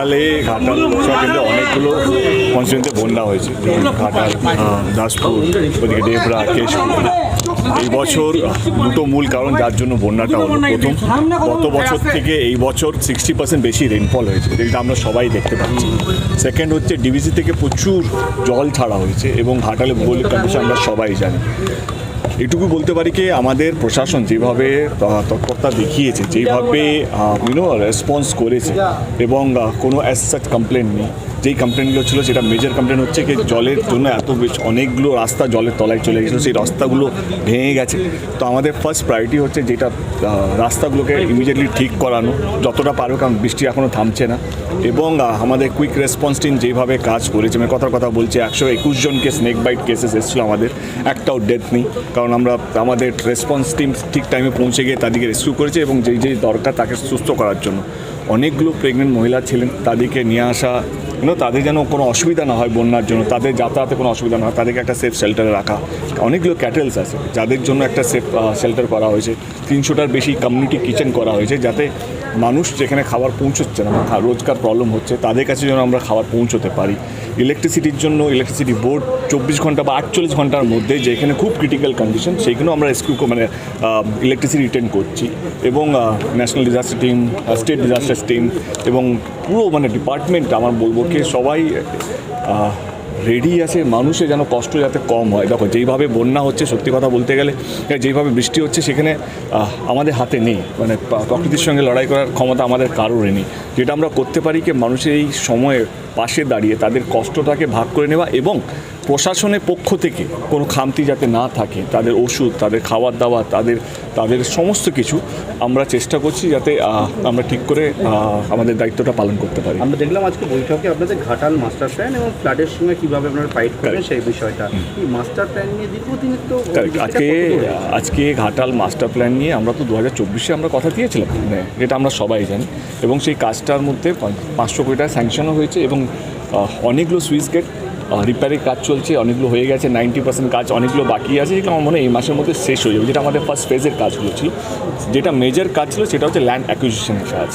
ঘাটালে, ঘাটাল কেন্দ্রে অনেকগুলো কনস্টিটুয়েন্সিতে বন্যা হয়েছে। ঘাটাল দাসপুর, ওদিকে ডেবরা, কেশপুর। এই বছর দুটো মূল কারণ যার জন্য বন্যাটা হলো। প্রথম, গত বছর থেকে এই বছর সিক্সটি পার্সেন্ট বেশি রেনফল হয়েছে, যেটা আমরা সবাই দেখতে পাচ্ছি। সেকেন্ড হচ্ছে ডিভিসি থেকে প্রচুর জল ছাড়া হয়েছে এবং ঘাটালে ভৌগোলিক কন্ডিশন আমরা সবাই জানি। এটুকু বলতে পারি কি আমাদের প্রশাসন যেভাবে তৎপরতা দেখিয়েছে যেভাবে ইউনো রেসপন্স করেছে এবং কোনো অ্যাজ সাচ কমপ্লেন নেই। যেই কমপ্লেনগুলো ছিল, সেটা মেজর কমপ্লেন হচ্ছে কি, জলের জন্য এত বেশ অনেকগুলো রাস্তা জলের তলায় চলে গেছিল, সেই রাস্তাগুলো ভেঙে গেছে। তো আমাদের ফার্স্ট প্রায়োরিটি হচ্ছে যেটা রাস্তাগুলোকে ইমিডিয়েটলি ঠিক করানো, যতটা পারো, কারণ বৃষ্টি এখনও থামছে না। এবং আমাদের কুইক রেসপন্স টিম যেভাবে কাজ করেছে মানে কথার কথা বলছি, একশো একুশ জনকে স্নেক বাইট কেসেস এসেছিল আমাদের, একটাও ডেথ নেই। কারণ আমরা, আমাদের রেসপন্স টিম ঠিক টাইমে পৌঁছে গিয়ে তাদেরকে রেস্কিউ করেছে এবং যেই যেই দরকার তাকে সুস্থ করার জন্য। অনেকগুলো প্রেগনেন্ট মহিলা ছিলেন তাদেরকে নিয়ে আসা কিন্তু তাদের যেন কোনো অসুবিধা না হয় বন্যার জন্য, তাদের যাতায়াতে কোনো অসুবিধা না হয়, তাদেরকে একটা সেফ শেল্টারে রাখা। অনেকগুলো ক্যাটেলস আছে, যাদের জন্য একটা সেফ শেল্টার করা হয়েছে। তিনশোটার বেশি কমিউনিটি কিচেন করা হয়েছে যাতে মানুষ যেখানে খাবার পৌঁছচ্ছে না রোজকার প্রবলেম হচ্ছে, তাদের কাছে যেন আমরা খাবার পৌঁছতে পারি। ইলেকট্রিসিটির জন্য ইলেকট্রিসিটি বোর্ড চব্বিশ ঘণ্টা বা আটচল্লিশ ঘণ্টার মধ্যে যেখানে খুব ক্রিটিক্যাল কন্ডিশন সেইখানেও আমরা রেস্কিউ মানে ইলেকট্রিসিটি রিটার্ন করছি। এবং national disaster team state disaster team এবং পুরো মানে ডিপার্টমেন্ট আমার বলব কি সবাই রেডি আছে, মানুষের যেন কষ্ট যাতে কম হয়। দেখো, যেইভাবে বন্যা হচ্ছে, সত্যি কথা বলতে গেলে যেইভাবে বৃষ্টি হচ্ছে, সেখানে আমাদের হাতে নেই। মানে প্রকৃতির সঙ্গে লড়াই করার ক্ষমতা আমাদের কারোর নেই। যেটা আমরা করতে পারি কি, মানুষের এই সময়ে পাশে দাঁড়িয়ে তাদের কষ্টটাকে ভাগ করে নেওয়া এবং প্রশাসনের পক্ষ থেকে কোনো খামতি যাতে না থাকে তাদের ওষুধ তাদের খাবার দাবার তাদের তাদের সমস্ত কিছু আমরা চেষ্টা করছি যাতে আমরা ঠিক করে আমাদের দায়িত্বটা পালন করতে পারি। আমরা দেখলাম আজকে বৈঠকে আপনাদের ঘাটাল মাস্টার প্ল্যান এবং ফ্লাডের সময় কীভাবে আপনারা ফাইট করবেন সেই বিষয়টা। এই মাস্টার প্ল্যান নিয়ে দীর্ঘদিনের তো আজকে আজকে ঘাটাল মাস্টার প্ল্যান নিয়ে আমরা তো দু হাজার চব্বিশে আমরা কথা দিয়েছিলাম মানে যেটা আমরা সবাই জানি। এবং সেই কাজটার মধ্যে পাঁচশো কোটি টাকা স্যাংশনও হয়েছে এবং অনেকগুলো সুইচ গেট রিপেয়ারের কাজ চলছে, অনেকগুলো হয়ে গেছে নাইনটি পার্সেন্ট কাজ অনেকগুলো বাকি আছে, যেটা আমার মনে হয় এই মাসের মধ্যে শেষ হয়ে যাবে, যেটা আমাদের ফার্স্ট ফেজের কাজগুলো ছিল যেটা মেজর কাজ ছিল সেটা হচ্ছে ল্যান্ড অ্যাকুইজিশনের কাজ।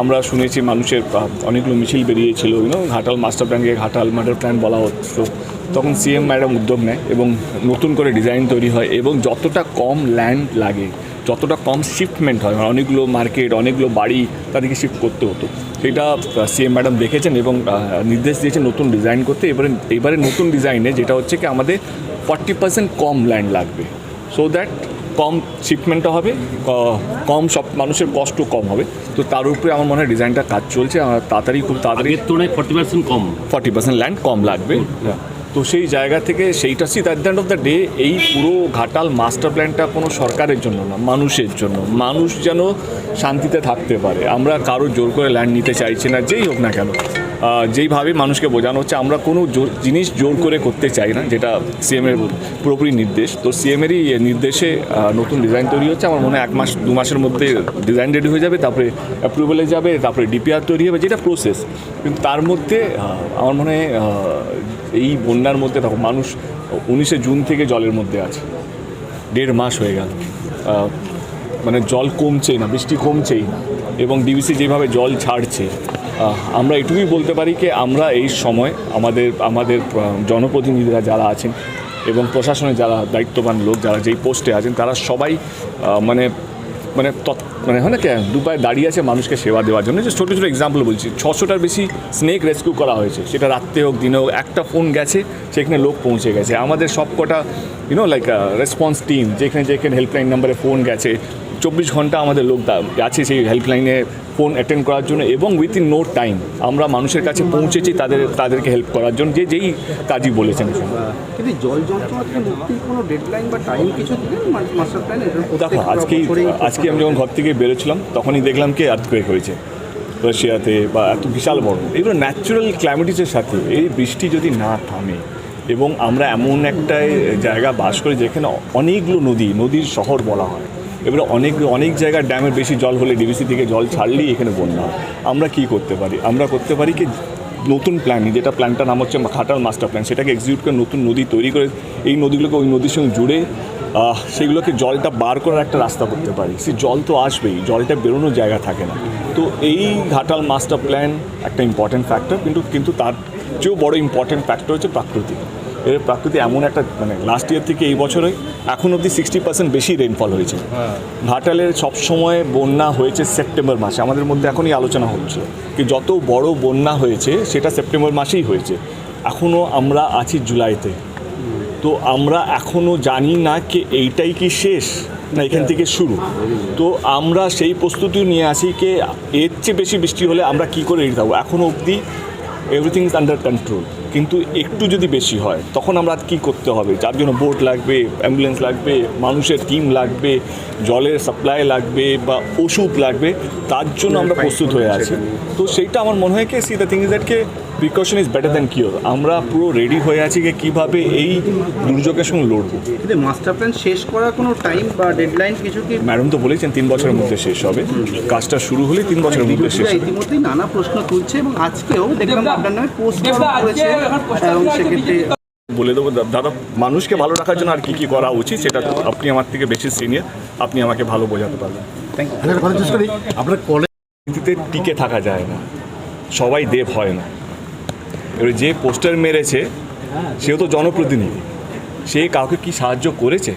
আমরা শুনেছি মানুষের অনেকগুলো মিছিল বেরিয়েছিল ইউনো ঘাটাল মাস্টার প্ল্যানকে ঘাটাল মাস্টার প্ল্যান বলা হচ্ছিল। তখন সিএম ম্যাডাম উদ্যোগ নেয় এবং নতুন করে ডিজাইন তৈরি হয় এবং যতটা কম ল্যান্ড লাগে, যতটা কম শিফটমেন্ট হয় মানে অনেকগুলো মার্কেট অনেকগুলো বাড়ি, তাদেরকে শিফট করতে হতো। সেটা সিএম ম্যাডাম দেখেছেন এবং নির্দেশ দিয়েছেন নতুন ডিজাইন করতে। এবারে এবারে নতুন ডিজাইনে যেটা হচ্ছে কি আমাদের ফর্টি পার্সেন্ট কম ল্যান্ড লাগবে। সো দ্যাট কম শিপমেন্টটা হবে কম সব মানুষের কষ্টও কম হবে। তো তার উপরে আমার মনে হয় ডিজাইনটা কাজ চলছে তাড়াতাড়ি খুব তাড়াতাড়ি তুলনায় ফর্টি পার্সেন্ট কম। ফর্টি পার্সেন্ট ল্যান্ড কম লাগবে। তো সেই জায়গা থেকে সেইটা see that the of the day এই পুরো ঘাটাল মাস্টার প্ল্যানটা কোনো সরকারের জন্য না, মানুষের জন্য। মানুষ যেন শান্তিতে থাকতে পারে। আমরা কারও জোর করে ল্যান্ড নিতে চাইছি না, যেই হোক না কেন। যেইভাবে মানুষকে বোঝানো হচ্ছে, আমরা কোনো জিনিস জোর করে করতে চাই না, যেটা সিএমের পুরোপুরি নির্দেশ। তো সিএমেরই নির্দেশে নতুন ডিজাইন তৈরি হচ্ছে। আমার মনে হয় এক মাস, দু মাসের মধ্যে ডিজাইন রেডি হয়ে যাবে, তারপরে অ্যাপ্রুভেলে যাবে, তারপরে ডিপিআর তৈরি হবে, যেটা প্রসেস কিন্তু তার মধ্যে আমার মনে হয় এই বন্যার মধ্যে দেখো মানুষ উনিশে জুন থেকে জলের মধ্যে আছে। দেড় মাস হয়ে গেল। মানে জল কমছেই না, বৃষ্টি কমছেই না। এবং ডিবিসি যেভাবে জল ছাড়ছে আমরা এটুকুই বলতে পারি কি, আমরা এই সময় আমাদের আমাদের জনপ্রতিনিধিরা যারা আছেন এবং প্রশাসনে যারা দায়িত্ববান লোক, যারা যেই পোস্টে আছেন, তারা সবাই মানে মানে মানে হয় না কে, দুপায়ে দাঁড়িয়ে আছে মানুষকে সেবা দেওয়ার জন্য। যে ছোটো ছোটো এক্সাম্পল বলছি। ছশোটার বেশি স্নেক রেস্কিউ করা হয়েছে। সেটা রাত্রে হোক, দিনে হোক, একটা ফোন গেছে, সেখানে লোক পৌঁছে গেছে। আমাদের সব কটা ইউনো লাইক রেসপন্স টিম যেখানে যেখানে হেল্পলাইন নাম্বারে ফোন গেছে চব্বিশ ঘণ্টা আমাদের লোক দা- আছে সেই হেল্পলাইনে ফোন অ্যাটেন্ড করার জন্য এবং উইথিন নো টাইম আমরা মানুষের কাছে পৌঁছেছি তাদের তাদেরকে হেল্প করার জন্য যে যেই কাজই বলেছেন। কিন্তু জল যন্ত্রণা থেকে মুক্তির কোনো ডেডলাইন বা টাইম কিছু দিলেন? মাস্টার প্ল্যানে দেখো আজকেই আজকে আমি যখন ঘর থেকে বেরোচ্ছিলাম তখনই দেখলাম কি আর্থকুয়েক হয়েছে। রাশিয়াতে বা এত বিশাল বড়। এগুলো ন্যাচারাল ক্লাইমেটিসের সাথে এই বৃষ্টি যদি না থামে এবং আমরা এমন একটা জায়গা বাস করি যেখানে অনেকগুলো নদী নদীর শহর বলা হয় এবারে অনেক অনেক জায়গার ড্যামের বেশি জল হলে ডিবিসি থেকে জল ছাড়লেই এখানে বন্যা হয়। আমরা কি করতে পারি? আমরা করতে পারি কি নতুন প্ল্যান যেটা প্ল্যানটার নাম হচ্ছে খাটাল মাস্টার প্ল্যান সেটাকে এক্সিকিউট করে নতুন নদী তৈরি করে এই নদীগুলোকে ওই নদীর সঙ্গে জুড়ে সেগুলোকে জলটা বার করার একটা রাস্তা করতে পারি। সে জল তো আসবেই, জলটা বেরোনোর জায়গা থাকে না। তো এই ঘাটাল মাস্টার প্ল্যান একটা ইম্পর্টেন্ট ফ্যাক্টর কিন্তু কিন্তু তার চেয়েও বড় ইম্পর্ট্যান্ট ফ্যাক্টর হচ্ছে প্রাকৃতিক। এর প্রাকৃতি এমন একটা মানে লাস্ট ইয়ার থেকে এই বছরে এখন অবধি সিক্সটি পার্সেন্ট বেশি রেনফল হয়েছে। ঘাটালের সবসময় বন্যা হয়েছে সেপ্টেম্বর মাসে আমাদের মধ্যে এখনই আলোচনা হচ্ছে কি যত বড় বন্যা হয়েছে সেটা সেপ্টেম্বর মাসেই হয়েছে। এখনও আমরা আছি জুলাইতে। তো আমরা এখনও জানি না কি এইটাই কি শেষ না এখান থেকে শুরু। তো আমরা সেই প্রস্তুতিও নিয়ে আসি কি এর চেয়ে বেশি বৃষ্টি হলে আমরা কি করে রেডি থাকব এখনও অবধি এভরিথিং ইজ আন্ডার কন্ট্রোল কিন্তু একটু যদি বেশি হয় তখন আমরা কি করতে হবে? যার জন্য বোট লাগবে অ্যাম্বুলেন্স লাগবে মানুষের টিম লাগবে জলের সাপ্লাই লাগবে বা ওষুধ লাগবে তার জন্য আমরা প্রস্তুত হয়ে আছি। তো সেইটা আমার মনে হয় কি see the thing is that K precaution is better than cure আমরা পুরো রেডি হয়ে আছি যে কীভাবে এই দুর্যোগের সঙ্গে লড়বো। কিন্তু মাস্টার প্ল্যান শেষ করার কোনো টাইম বা ডেডলাইন কিছু কি? ম্যাডাম তো বলেছেন তিন বছরের মধ্যে শেষ হবে। কাজটা শুরু হলে তিন বছরের মধ্যে শেষ হবে। ইতিমধ্যেই নানা প্রশ্ন তুলছে এবং আজকেও দেখলাম আপনার নামে পোস্ট করেছে এবং সেক্ষেত্রে বলে দেবো দাদা মানুষকে ভালো রাখার জন্য আর কি কি করা উচিত সেটা আপনি আমার থেকে বেশি সিনিয়র আপনি আমাকে ভালো বোঝাতে পারবেন। থ্যাংক ইউ আপনার কলেজ টিকে থাকা যায় না। সবাই দেব হয় না। এবার যে পোস্টার মেরেছে, সেও তো জনপ্রতিনিধি। সে কাউকে কি সাহায্য করেছে?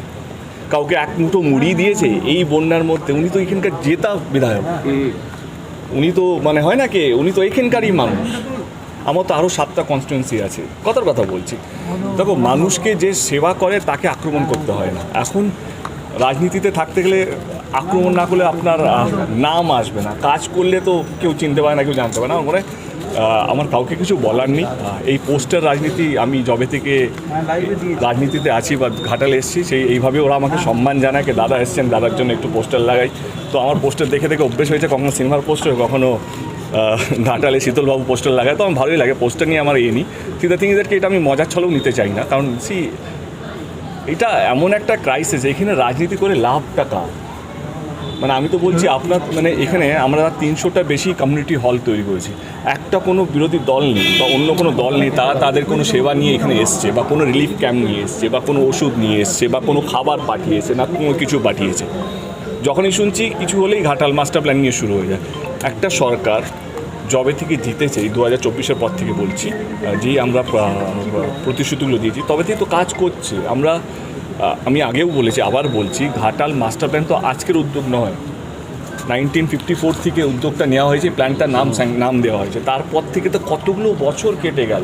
কাউকে এক মুঠো মুড়ি দিয়েছে? এই বন্যার মধ্যে উনি তো এখানকার জেতা বিধায়ক। উনি তো মানে হয় না কে? উনি তো এখানকারই মানুষ। আমার তো আরও সাতটা কনস্টিটুয়েন্সি আছে। কথার কথা বলছি। দেখো, মানুষকে যে সেবা করে, তাকে আক্রমণ করতে হয় না। এখন রাজনীতিতে থাকতে গেলে আক্রমণ না করলে আপনার নাম আসবে না। কাজ করলে তো কেউ চিনতে পারে না কেউ জানতে পারে না। আহ, আমার কাউকে কিছু বলার নেই। এই পোস্টার রাজনীতি আমি জবে থেকে রাজনীতিতে আছি বা ঘাটালে এসেছি সেই এইভাবে ওরা আমাকে সম্মান জানায় দাদা এসছেন দাদার জন্য একটু পোস্টার লাগাই। তো আমার পোস্টার দেখে দেখে অভ্যেস হয়েছে কখনো সিনেমার পোস্টার কখনো ঘাটালে শীতলবাবু পোস্টার লাগায়। তো আমার ভালোই লাগে পোস্টার নিয়ে আমার এ নিই। কিন্তু থিং ইদেরকে এটা আমি মজার ছলেও নিতে চাই না। কারণ সি এটা এমন একটা ক্রাইসিস এখানে রাজনীতি করে লাভটা কার? মানে আমি তো বলছি আপনার মানে এখানে আমরা তিনশোটা বেশি কমিউনিটি হল তৈরি করেছি। একটা কোনো বিরোধী দল নেই বা অন্য কোনো দল নেই, তারা তাদের কোনো সেবা নিয়ে এখানে এসছে বা কোনো রিলিফ ক্যাম্প নিয়ে এসছে বা কোনো ওষুধ নিয়ে এসছে বা কোনো খাবার পাঠিয়েছে না কোনো কিছু পাঠিয়েছে। যখনই শুনছি কিছু হলেই ঘাটাল মাস্টার প্ল্যান নিয়ে শুরু হয়ে যায়। একটা সরকার জবে থেকে জিতেছে, এই দু হাজার চব্বিশের পর থেকে বলছি যেই আমরা প্রতিশ্রুতিগুলো দিয়েছি, তবে থেকে তো কাজ করছে। আমরা আমি আগেও বলেছি, আবার বলছি, ঘাটাল মাস্টার প্ল্যান তো আজকের উদ্যোগ নয়। নাইনটিন ফিফটি ফোর থেকে উদ্যোগটা নেওয়া হয়েছে প্ল্যানটার নাম নাম দেওয়া হয়েছে। তারপর থেকে তো কতগুলো বছর কেটে গেল।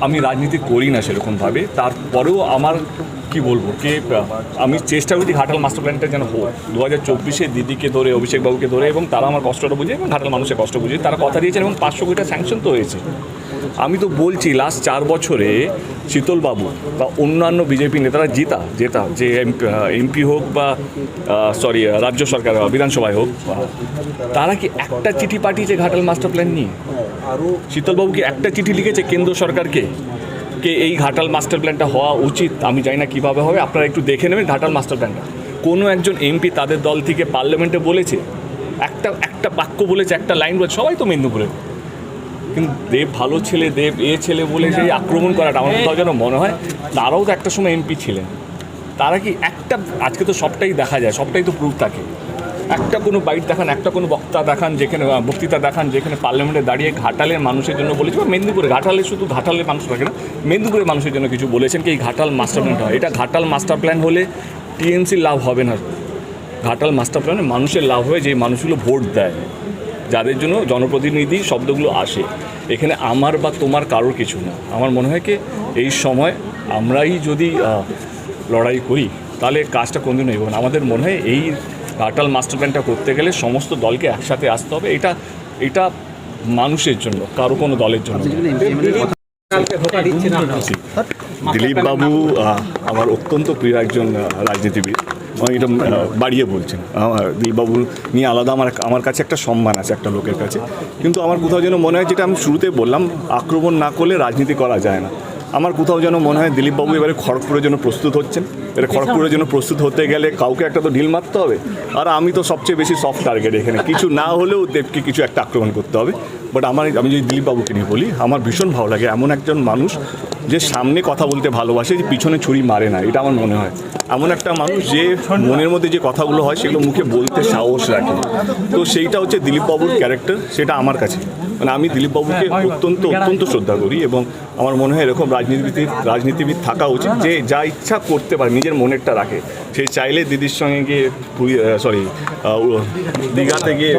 আমি রাজনীতি করি না সেরকমভাবে। তারপরেও আমার কি বলব কে আমি চেষ্টা করছি ঘাটাল মাস্টার প্ল্যানটা যেন হোক। দু হাজার চব্বিশে দিদিকে ধরে অভিষেক বাবুকে ধরে এবং তারা আমার কষ্টটা বুঝে এবং ঘাটাল মানুষের কষ্ট বুঝে তারা কথা দিয়েছেন এবং পাঁচশো কোটি স্যাংশন তো হয়েছে। আমি তো বলছি লাস্ট চার বছরে শীতলবাবু বা অন্যান্য বিজেপি নেতারা জেতা জেতা যে এমপি হোক বা সরি রাজ্য সরকার বা বিধানসভায় হোক তারা কি একটা চিঠি পাঠিয়েছে ঘাটাল মাস্টার প্ল্যান নিয়ে? শীতলবাবু কি একটা চিঠি লিখেছে কেন্দ্র সরকারকে? কে এই ঘাটাল মাস্টার প্ল্যানটা হওয়া উচিত, আমি জানি না কীভাবে হবে, আপনারা একটু দেখে নেবেন ঘাটাল মাস্টার প্ল্যানটা। কোনো একজন এমপি তাদের দল থেকে পার্লামেন্টে বলেছে, একটা একটা বাক্য বলেছে, একটা লাইন বলেছে, সবাই তো মেদিনীপুরে কিন্তু দেব ভালো ছেলে, দেব এ ছেলে বলে যে আক্রমণ করাটা আমার কোথাও যেন মনে হয়, তারাও তো একটা সময় এমপি ছিলেন। তারা কি একটা, আজকে তো সবটাই দেখা যায়, সবটাই তো প্রুফ থাকে। একটা কোনো বাইট দেখান, একটা কোনো বক্তা দেখান, যেখানে বক্তৃতা দেখান, যেখানে পার্লামেন্টে দাঁড়িয়ে ঘাটালের মানুষের জন্য বলেছে, বা মেদিনীপুরে, ঘাটালে শুধু ঘাটালের মানুষ থাকে না মেদিনীপুরের মানুষের জন্য কিছু বলেছেন কি এই ঘাটাল মাস্টার প্ল্যানটা হয়। এটা ঘাটাল মাস্টার প্ল্যান হলে টিএমসির লাভ হবে না। ঘাটাল মাস্টার প্ল্যানে মানুষের লাভ হয় যে মানুষগুলো ভোট দেয়। যাদের জন্য জনপ্রতিনিধি শব্দগুলো আসে। এখানে আমার বা তোমার কারোর কিছু না। আমার মনে হয় কি, এই সময় আমরাই যদি লড়াই করি, তাহলে কাজটা কোনদিন এগোবে না। আমাদের মনে হয় এই ঘাটাল মাস্টার প্ল্যানটা করতে গেলে সমস্ত দলকে একসাথে আসতে হবে। এটা এটা মানুষের জন্য, কারও কোনো দলের জন্য দিলীপ বাবু আমার অত্যন্ত প্রিয় একজন রাজনীতিবিদ। এটা বাড়িয়ে বলছেন। আমার দিলীপবাবু নিয়ে আলাদা আমার আমার কাছে একটা সম্মান আছে একটা লোকের কাছে। কিন্তু আমার কোথাও যেন মনে হয়, যেটা আমি শুরুতে বললাম, আক্রমণ না করলে রাজনীতি করা যায় না। আমার কোথাও যেন মনে হয় দিলীপবাবু এবারে খড়গপুরের জন্য প্রস্তুত হচ্ছেন। এবারে খড়গপুরের জন্য প্রস্তুত হতে গেলে কাউকে একটা তো ঢিল মারতে হবে। আর আমি তো সবচেয়ে বেশি সফট টার্গেট এখানে। কিছু না হলেও দেবকে কিছু একটা আক্রমণ করতে হবে। বাট আমার আমি যদি দিলীপবাবুকে নিয়ে বলি আমার ভীষণ ভালো লাগে এমন একজন মানুষ যে সামনে কথা বলতে ভালোবাসে যে পিছনে ছুরি মারে না। এটা আমার মনে হয়। এমন একটা মানুষ যে মনের মধ্যে যে কথাগুলো হয় সেগুলো মুখে বলতে সাহস রাখে তো সেইটা হচ্ছে দিলীপবাবুর ক্যারেক্টার সেটা আমার কাছে। মানে আমি দিলীপবাবুকে অত্যন্ত অত্যন্ত শ্রদ্ধা করি এবং আমার মনে হয় এরকম রাজনীতিবিদ রাজনীতিবিদ থাকা উচিত যে যা ইচ্ছা করতে পারে নিজের মনেরটা রাখে। সে চাইলে দিদির সঙ্গে গিয়ে সরি দীঘাতে গিয়ে